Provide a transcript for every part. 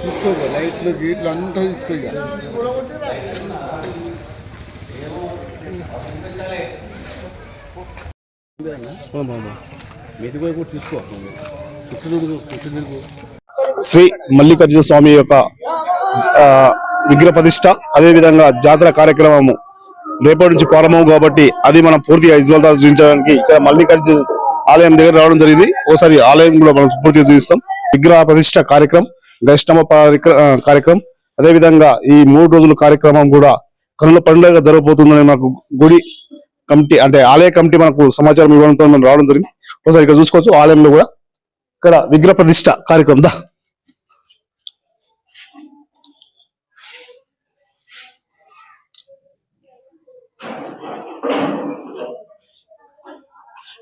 తీసుకో లైట్లు గీట్లు అంతా తీసుకో శ్రీ మల్లికార్జున స్వామి యొక్క విగ్రహ ప్రతిష్ట అదేవిధంగా జాతర కార్యక్రమము రేపటి నుంచి ప్రారంభం కాబట్టి అది మనం పూర్తిగా ఇజ్వల్ ఇజ్వల్తా చూపించడానికి ఇక్కడ మల్లికార్జున ఆలయం దగ్గర రావడం జరిగింది. ఓసారి ఆలయం కూడా మనం పూర్తిగా చూపిస్తాం. విగ్రహ ప్రతిష్ట కార్యక్రమం గరిష్టమ కార్యక్రమం. అదే విధంగా ఈ మూడు రోజుల కార్యక్రమం కూడా కనుల పండుగ జరగబోతుందని మనకు గుడి కమిటీ అంటే ఆలయ కమిటీ మనకు సమాచారం ఇవ్వడంతో మనం రావడం జరిగింది. ఒకసారి ఇక్కడ చూసుకోవచ్చు. ఆలయంలో కూడా ఇక్కడ విగ్రహ ప్రతిష్ట కార్యక్రమం దా.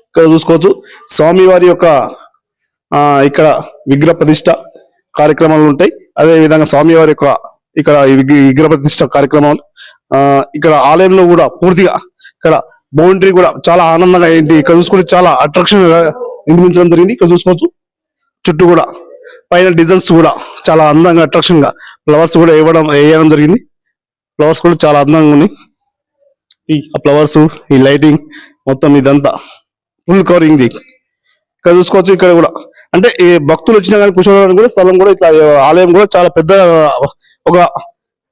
ఇక్కడ చూసుకోవచ్చు. స్వామివారి యొక్క ఆ ఇక్కడ విగ్రహ ప్రతిష్ట కార్యక్రమాలు ఉంటాయి. అదే విధంగా స్వామివారి యొక్క ఇక్కడ విగ్రహ ప్రతిష్ట కార్యక్రమాలు ఆ ఇక్కడ ఆలయంలో కూడా పూర్తిగా ఇక్కడ బౌండరీ కూడా చాలా ఆనందంగా ఏంటి ఇక్కడ చూసుకుంటే చాలా అట్రాక్షన్ నిర్మించడం జరిగింది. ఇక్కడ చూసుకోవచ్చు. చుట్టూ కూడా పైన డిజైన్స్ కూడా చాలా అందంగా అట్రాక్షన్గా ఫ్లవర్స్ కూడా వేయడం వేయడం జరిగింది. ఫ్లవర్స్ కూడా చాలా అందంగా ఉన్నాయి. ఈ ఫ్లవర్స్ ఈ లైటింగ్ మొత్తం ఇదంతా ఫుల్ కవరింగ్ ది. ఇక్కడ చూసుకోవచ్చు ఇక్కడ కూడా. అంటే ఈ భక్తులు వచ్చినా కానీ కూర్చోవడానికి కూడా స్థలం కూడా ఇట్లా ఆలయం కూడా చాలా పెద్ద ఒక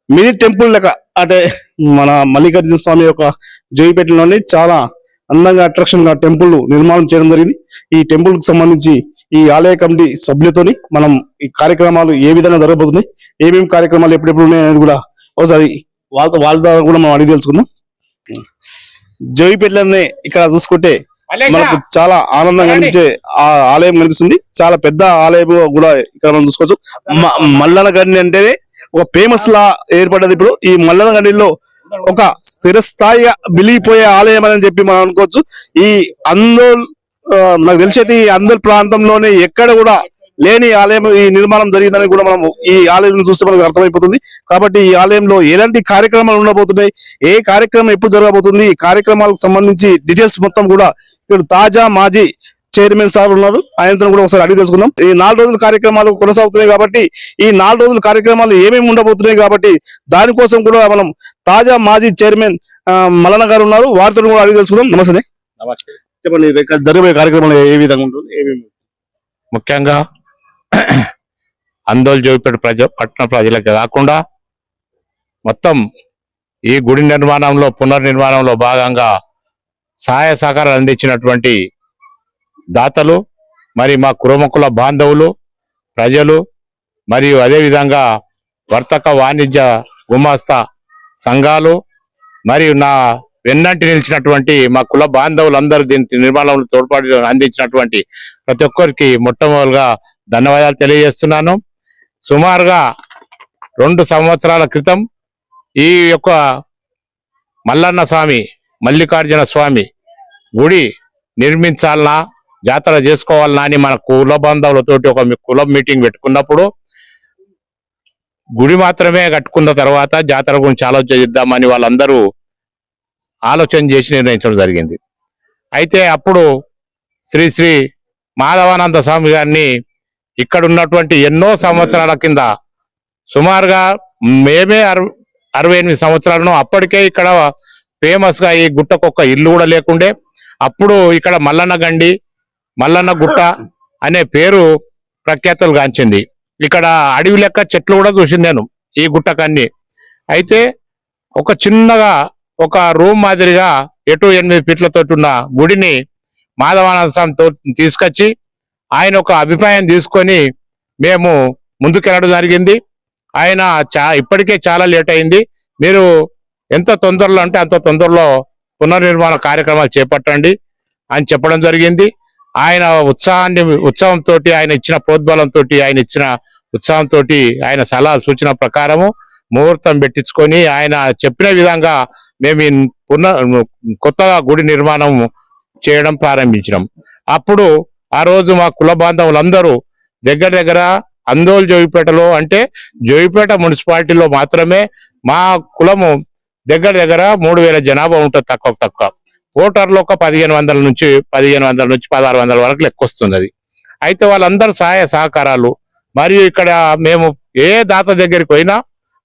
మినీ టెంపుల్ లెక్క. అంటే మన మల్లికార్జున స్వామి యొక్క జోయిపేటలోనే చాలా అందంగా అట్రాక్షన్గా టెంపుల్ నిర్మాణం చేయడం జరిగింది. ఈ టెంపుల్కి సంబంధించి ఈ ఆలయ కమిటీ సభ్యులతోని మనం ఈ కార్యక్రమాలు ఏ విధంగా జరగబోతున్నాయి ఏమేమి కార్యక్రమాలు ఎప్పుడెప్పుడు ఉన్నాయి అనేది కూడా ఒకసారి వాళ్ళతో వాళ్ళ ద్వారా కూడా మనం అడిగి తెలుసుకుందాం. జోయిపేటలోనే ఇక్కడ చూసుకుంటే మనకు చాలా ఆనందంగా అనిపించే ఆ ఆలయం కనిపిస్తుంది. చాలా పెద్ద ఆలయం కూడా ఇక్కడ మనం చూసుకోవచ్చు. మల్లన గండి అంటేనే ఒక ఫేమస్ లా ఏర్పడ్డది ఇప్పుడు. ఈ మల్లన గండిలో ఒక స్థిరస్థాయిగా బిలిగిపోయే ఆలయం అని చెప్పి మనం అనుకోవచ్చు. ఈ అందోల్ నాకు తెలిసేది ఈ అందోల్ ప్రాంతంలోనే ఎక్కడ కూడా లేని ఆలయం ఈ నిర్మాణం జరిగిందని కూడా మనం ఈ ఆలయం చూస్తే మనకు అర్థమైపోతుంది. కాబట్టి ఈ ఆలయంలో ఎలాంటి కార్యక్రమాలు ఉండబోతున్నాయి? ఏ కార్యక్రమం ఎప్పుడు జరగబోతుంది? ఈ కార్యక్రమాలకు సంబంధించి డీటెయిల్స్ మొత్తం కూడా ఇక్కడ తాజా మాజీ చైర్మన్ సార్ ఉన్నారు. ఆయనతో కూడా ఒకసారి అడిగి తెలుసుకుందాం. ఈ నాలుగు రోజుల కార్యక్రమాలు కొనసాగుతున్నాయి కాబట్టి ఈ నాలుగు రోజుల కార్యక్రమాలు ఏమేమి ఉండబోతున్నాయి కాబట్టి దానికోసం కూడా మనం తాజా మాజీ చైర్మన్ ఆ, మల్లన్న గారు ఉన్నారు. వారితో కూడా అడిగి తెలుసుకుందాం. నమస్తే. నమస్తే. చెప్పండి జరగబోయే కార్యక్రమాలు ఏ విధంగా ఉంటుంది? ఏమేమి? ముఖ్యంగా అందోల్ జోయిపేట ప్రజ పట్టణ ప్రజలకు కాకుండా మొత్తం ఈ గుడి నిర్మాణంలో పునర్నిర్మాణంలో భాగంగా సహాయ సహకారాలు అందించినటువంటి దాతలు మరి మా కురుమకుల బాంధవులు ప్రజలు మరియు అదేవిధంగా వర్తక వాణిజ్య గుమాస్తా సంఘాలు మరియు నా వెన్నంటి నిలిచినటువంటి మా కుల బాంధవులందరూ దీని నిర్మాణంలో తోడ్పాటు అందించినటువంటి ప్రతి ఒక్కరికి మొట్టమొదలుగా ధన్యవాదాలు తెలియజేస్తున్నాను. సుమారుగా రెండు సంవత్సరాల క్రితం ఈ యొక్క మల్లన్న స్వామి మల్లికార్జున స్వామి గుడి నిర్మించాలనా జాతర చేసుకోవాలనా అని మన కుల బంధువులతోటి ఒక కుల కులం మీటింగ్ పెట్టుకున్నప్పుడు గుడి మాత్రమే కట్టుకున్న తర్వాత జాతర గురించి ఆలోచిద్దామని వాళ్ళందరూ ఆలోచన చేసి నిర్ణయించడం జరిగింది. అయితే అప్పుడు శ్రీ శ్రీ మాధవానంద స్వామి గారిని ఇక్కడ ఉన్నటువంటి ఎన్నో సంవత్సరాల కింద సుమారుగా మేమే అరవై అరవై ఎనిమిది సంవత్సరాలను అప్పటికే ఇక్కడ ఫేమస్గా ఈ గుట్టకు ఇల్లు కూడా లేకుండే. అప్పుడు ఇక్కడ మల్లన్న గండి మల్లన్న గుట్ట అనే పేరు ప్రఖ్యాతలు గాంచింది. ఇక్కడ అడవి లెక్క చెట్లు కూడా చూసింది నేను ఈ గుట్టకన్ని. అయితే ఒక చిన్నగా ఒక రూమ్ మాదిరిగా ఎటు ఎనిమిది ఫీట్లతో ఉన్న గుడిని మాధవానంద తీసుకొచ్చి ఆయన ఒక అభిప్రాయం తీసుకొని మేము ముందుకెళ్ళడం జరిగింది. ఆయన చా ఇప్పటికే చాలా లేట్ అయింది. మీరు ఎంత తొందరలో అంటే అంత తొందరలో పునర్నిర్మాణ కార్యక్రమాలు చేపట్టండి అని చెప్పడం జరిగింది. ఆయన ఉత్సాహాన్ని ఉత్సాహంతో ఆయన ఇచ్చిన ప్రోద్బలంతో ఆయన ఇచ్చిన ఉత్సాహంతో ఆయన సలహాలు సూచన ప్రకారము ముహూర్తం పెట్టించుకొని ఆయన చెప్పిన విధంగా మేము పునః కొత్తగా గుడి నిర్మాణం చేయడం ప్రారంభించినాం. అప్పుడు ఆ రోజు మా కుల బాంధవులందరూ దగ్గర దగ్గర అందోల్ జోయిపేటలో అంటే జోయిపేట మున్సిపాలిటీలో మాత్రమే మా కులము దగ్గర దగ్గర మూడు వేల జనాభా ఉంటుంది తక్కువ తక్కువ. ఓటర్లు ఒక పదిహేను వందల నుంచి పదిహేను వందల నుంచి పదహారు వందల వరకు లెక్కొస్తుంది అది అయితే వాళ్ళందరూ సహాయ సహకారాలు మరియు ఇక్కడ మేము ఏ దాత దగ్గరికి పోయినా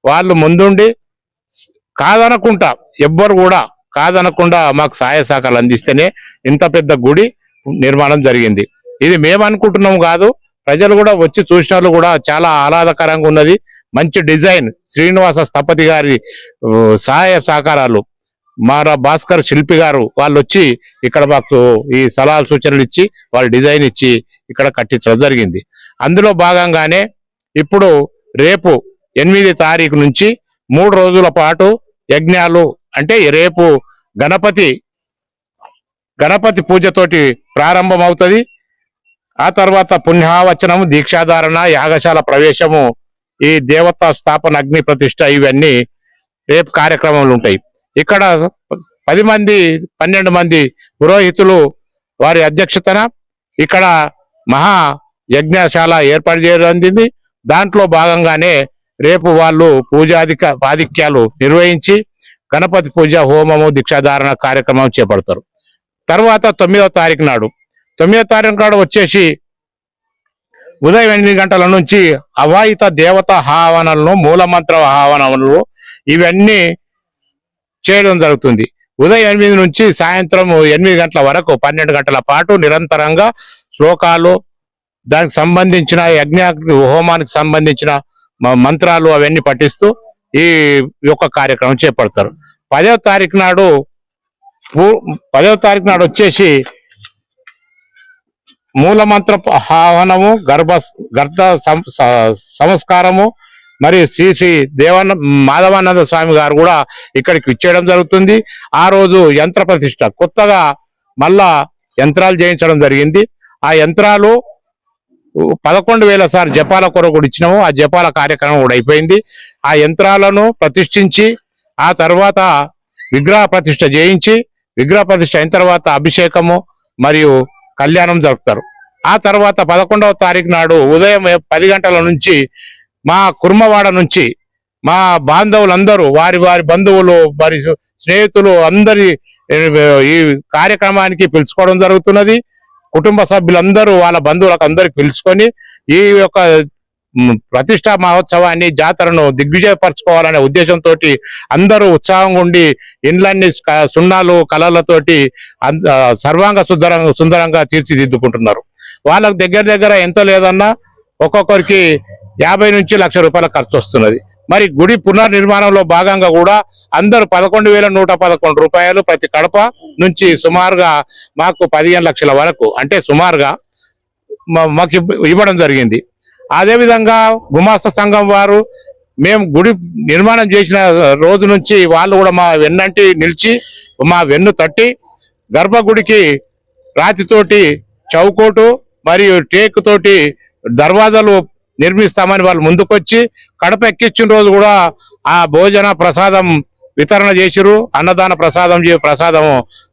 వాళ్ళు ముందుండి కాదనకుండా ఎవ్వరు కూడా కాదనకుండా మాకు సహాయ సహకారాలు అందిస్తేనే ఇంత పెద్ద గుడి నిర్మాణం జరిగింది. ఇది మేము అనుకుంటున్నాం కాదు ప్రజలు కూడా వచ్చి చూసిన కూడా చాలా ఆహ్లాదకరంగా ఉన్నది. మంచి డిజైన్ శ్రీనివాస స్థపతి గారి సహాయ సహకారాలు. మారా భాస్కర్ శిల్పి గారు వాళ్ళు వచ్చి ఇక్కడ మాకు ఈ సలహాలు సూచనలు ఇచ్చి వాళ్ళు డిజైన్ ఇచ్చి ఇక్కడ కట్టించడం జరిగింది. అందులో భాగంగానే ఇప్పుడు రేపు ఎనిమిది తారీఖు నుంచి మూడు రోజుల పాటు యజ్ఞాలు అంటే రేపు గణపతి గణపతి పూజతోటి ప్రారంభం అవుతుంది ఆ తర్వాత పుణ్యావచనం దీక్షాధారణ యాగశాల ప్రవేశము ఈ దేవతా స్థాపన అగ్ని ప్రతిష్ట ఇవన్నీ రేపు కార్యక్రమాలు ఉంటాయి. ఇక్కడ పది మంది పన్నెండు మంది పురోహితులు వారి అధ్యక్షతన ఇక్కడ మహా యజ్ఞశాల ఏర్పాటు చేయడం దాంట్లో భాగంగానే రేపు వాళ్ళు పూజాధిక ఆధిక్యాలు నిర్వహించి గణపతి పూజ హోమము దీక్షాధారణ కార్యక్రమం చేపడతారు. తర్వాత తొమ్మిదవ తారీఖు నాడు. తొమ్మిదవ తారీఖు నాడు వచ్చేసి ఉదయం ఎనిమిది గంటల నుంచి అవాయిత దేవత హావనలను మూలమంత్ర ఆహ్వానములు ఇవన్నీ చేయడం జరుగుతుంది. ఉదయం ఎనిమిది నుంచి సాయంత్రం ఎనిమిది గంటల వరకు పన్నెండు గంటల పాటు నిరంతరంగా శ్లోకాలు దానికి సంబంధించిన యజ్ఞ హోమానికి సంబంధించిన మ- మంత్రాలు అవన్నీ పఠిస్తూ ఈ యొక్క కార్యక్రమం చేపడతారు. పదవ తారీఖు నాడు పదవ తారీఖు నాడు వచ్చేసి మూలమంత్ర ఆహ్వానము గర్భ గర్భ సం- సంస్కారము మరియు శ్రీ శ్రీ దేవన్న మాధవానంద స్వామి గారు కూడా ఇక్కడికి ఇచ్చేయడం జరుగుతుంది. ఆ రోజు యంత్ర ప్రతిష్ట కొత్తగా మళ్ళా యంత్రాలు చేయించడం జరిగింది. ఆ యంత్రాలు పదకొండు వేల సార్ జపాల కొరకు కూడా ఇచ్చినాము. ఆ జపాల కార్యక్రమం కూడా అయిపోయింది. ఆ యంత్రాలను ప్రతిష్ఠించి ఆ తర్వాత విగ్రహ ప్రతిష్ఠ చేయించి విగ్రహ ప్రతిష్ఠ అయిన తర్వాత అభిషేకము మరియు కళ్యాణం జరుపుతారు. ఆ తర్వాత పదకొండవ తారీఖు నాడు ఉదయం పది గంటల నుంచి మా కుర్మవాడ నుంచి మా బాంధవులందరూ వారి వారి బంధువులు వారి స్నేహితులు అందరి ఈ కార్యక్రమానికి పిలుచుకోవడం జరుగుతున్నది. కుటుంబ సభ్యులందరూ వాళ్ళ బంధువులకు అందరికి పిలుచుకొని ఈ యొక్క ప్రతిష్టా మహోత్సవాన్ని జాతరను దిగ్విజయపరచుకోవాలనే ఉద్దేశంతో అందరూ ఉత్సాహంగా ఉండి ఇండ్లన్నీ క- సున్నాలు కలర్లతోటి సర్వాంగ సుందరంగా సుందరంగా తీర్చిదిద్దుకుంటున్నారు. వాళ్ళకి దగ్గర దగ్గర ఎంత లేదన్నా ఒక్కొక్కరికి యాభై నుంచి లక్ష రూపాయల ఖర్చు వస్తున్నది. మరి గుడి పునర్నిర్మాణంలో భాగంగా కూడా అందరూ పదకొండు వేల నూట పదకొండు రూపాయలు ప్రతి కడప నుంచి సుమారుగా మాకు పదిహేను లక్షల వరకు అంటే సుమారుగా మా- మాకు ఇవ్వడం జరిగింది. అదే విధంగా గుమాస్త సంఘం వారు మేము గుడి నిర్మాణం చేసిన రోజు నుంచి వాళ్ళు కూడా మా వెన్నంటి నిలిచి మా వెన్ను తట్టి గర్భగుడికి రాతితోటి చౌకోటు మరియు టేక్ తోటి దర్వాజాలు నిర్మిస్తామని వాళ్ళు ముందుకొచ్చి కడప ఎక్కించిన రోజు కూడా ఆ భోజన ప్రసాదం వితరణ చేసిరు. అన్నదాన ప్రసాదం చే ప్రసాదం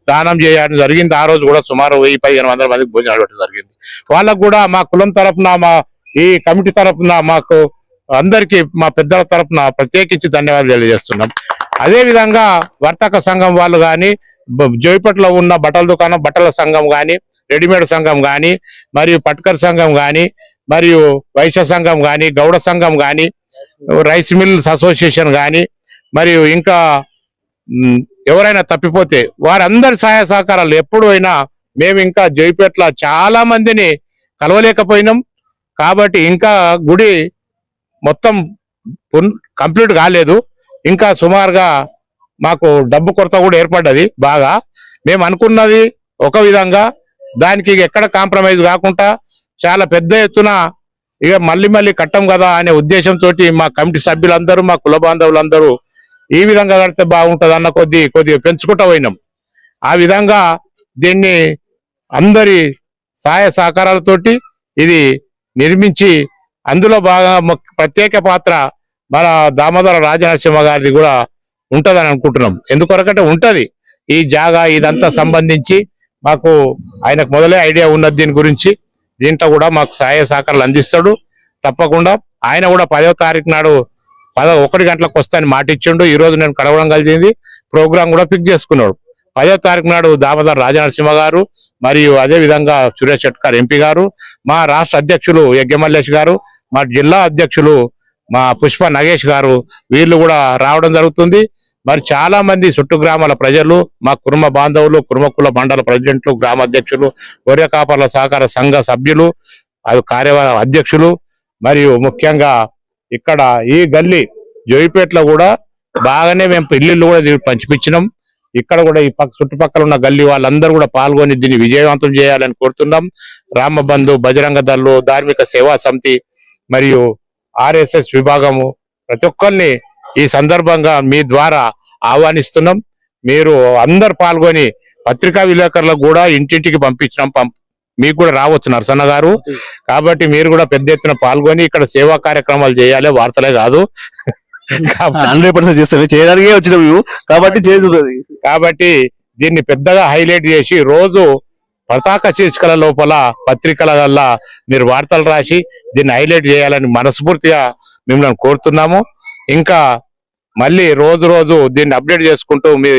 దానం చేయడం జరిగింది. ఆ రోజు కూడా సుమారు వెయ్యి పదిహేను వందల మందికి భోజనాలు పెట్టడం జరిగింది. వాళ్ళకు కూడా మా కులం తరపున మా ఈ కమిటీ తరపున మాకు అందరికీ మా పెద్దల తరపున ప్రత్యేకించి ధన్యవాదాలు తెలియజేస్తున్నాం. అదేవిధంగా వర్తక సంఘం వాళ్ళు కానీ జోయిపట్లో ఉన్న బట్టల దుకాణం బట్టల సంఘం కానీ రెడీమేడ్ సంఘం కానీ మరియు పట్కర్ సంఘం కానీ మరియు వైశ్య సంఘం కానీ గౌడ సంఘం కానీ రైస్ మిల్స్ అసోసియేషన్ కానీ మరియు ఇంకా ఎవరైనా తప్పిపోతే వారందరి సహాయ సహకారాలు ఎప్పుడు అయినా మేము ఇంకా జైపేట్ల చాలా మందిని కలవలేకపోయినాం. కాబట్టి ఇంకా గుడి మొత్తం కంప్లీట్ కాలేదు. ఇంకా సుమారుగా మాకు డబ్బు కొరత కూడా ఏర్పడ్డది బాగా. మేము అనుకున్నది ఒక విధంగా దానికి ఎక్కడ కాంప్రమైజ్ కాకుండా చాలా పెద్ద ఎత్తున ఇక మళ్ళీ మళ్ళీ కట్టం కదా అనే ఉద్దేశంతో మా కమిటీ సభ్యులందరూ మా కుల బాంధవులందరూ ఈ విధంగా కడితే బాగుంటుంది అన్న కొద్ది కొద్దిగా పెంచుకుంటూ పోయినాం. ఆ విధంగా దీన్ని అందరి సహాయ సహకారాలతోటి ఇది నిర్మించి అందులో బాగా ప్రత్యేక పాత్ర మన దామోదర రాజనరసింహ గారిది కూడా ఉంటుందని అనుకుంటున్నాం. ఎందుకొరకంటే ఉంటుంది. ఈ జాగా ఇదంతా సంబంధించి మాకు ఆయనకు మొదలే ఐడియా ఉన్నది దీని గురించి. దీంట్లో కూడా మాకు సహాయ సహకారాలు అందిస్తాడు. తప్పకుండా ఆయన కూడా పదవ తారీఖు నాడు పద ఒకటి గంటలకు వస్తాయని మాట ఇచ్చిండు నేను కడవడం కలిసింది ప్రోగ్రాం కూడా ఫిక్స్ చేసుకున్నాడు. పదో తారీఖు నాడు దామోదర్ రాజనరసింహ గారు మరియు అదే విధంగా సురేష్ షెట్కర్ ఎంపీ గారు మా రాష్ట్ర అధ్యక్షులు యజ్ఞమల్లేష్ గారు మా జిల్లా అధ్యక్షులు మా పుష్ప నగేష్ గారు వీళ్ళు కూడా రావడం జరుగుతుంది. మరి చాలా మంది చుట్టు గ్రామాల ప్రజలు మా కుటుంబ బాంధవులు కుర్మకుల మండల ప్రెసిడెంట్లు గ్రామ అధ్యక్షులు గొర్రె కాపర్ల సహకార సంఘ సభ్యులు అది కార్యవర్గ అధ్యక్షులు మరియు ముఖ్యంగా ఇక్కడ ఈ గల్లీ జోయిపేటలో కూడా బాగానే మేము ఇల్లు కూడా పంచిపించినాం. ఇక్కడ కూడా ఈ పక్క చుట్టుపక్కల ఉన్న గల్లీ వాళ్ళందరూ కూడా పాల్గొని దీన్ని విజయవంతం చేయాలని కోరుతున్నాం. రామబంధు బజరంగ దళ్ళు ధార్మిక సేవా సమితి మరియు ఆర్ఎస్ఎస్ విభాగము ప్రతి ఒక్కరిని ఈ సందర్భంగా మీ ద్వారా ఆహ్వానిస్తున్నాం. మీరు అందరు పాల్గొని పత్రికా విలేకరులకు కూడా ఇంటింటికి పంపించినాం. పంప్ మీకు కూడా రావచ్చు నరసన్న గారు. కాబట్టి మీరు కూడా పెద్ద ఎత్తున పాల్గొని ఇక్కడ సేవా కార్యక్రమాలు చేయాలి వార్తలే కాదు. హండ్రెడ్ పర్సెంట్ చేస్తాం చేయడానికే వచ్చినాం మేము. కాబట్టి చేసి కాబట్టి దీన్ని పెద్దగా హైలైట్ చేసి రోజు పతాక శీర్షికల లోపల పత్రికల వల్ల మీరు వార్తలు రాసి దీన్ని హైలైట్ చేయాలని మనస్ఫూర్తిగా మిమ్మల్ని కోరుతున్నాము. ఇంకా మళ్ళీ రోజు రోజు దీన్ని అప్డేట్ చేసుకుంటూ మీ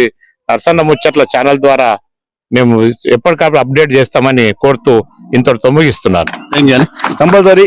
నర్సన్న ముచ్చట్ల ఛానల్ ద్వారా మేము ఎప్పటికప్పుడు అప్డేట్ చేస్తామని కోరుతూ ఇంతటితో ముగిస్తున్నాను. కంపల్సరీ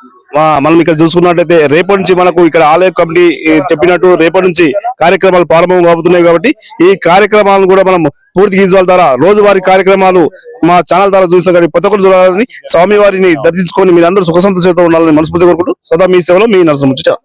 మనం ఇక్కడ చూసుకున్నట్టయితే రేపటి నుంచి మనకు ఇక్కడ ఆలయ కమిటీ చెప్పినట్టు రేపటి నుంచి కార్యక్రమాలు ప్రారంభం కాబోతున్నాయి కాబట్టి ఈ కార్యక్రమాలను కూడా మనం పూర్తి గీజువాల ద్వారా రోజువారీ కార్యక్రమాలు మా ఛానల్ ద్వారా చూస్తాం కానీ ప్రతి ఒక్కరు చూడాలని స్వామి వారిని దర్శించుకొని మీరందరూ సుఖ సంతోషంతో ఉండాలని మనస్ఫూర్తి కోరుకుంటూ సదా మీ సేవలో మీ నరసింహ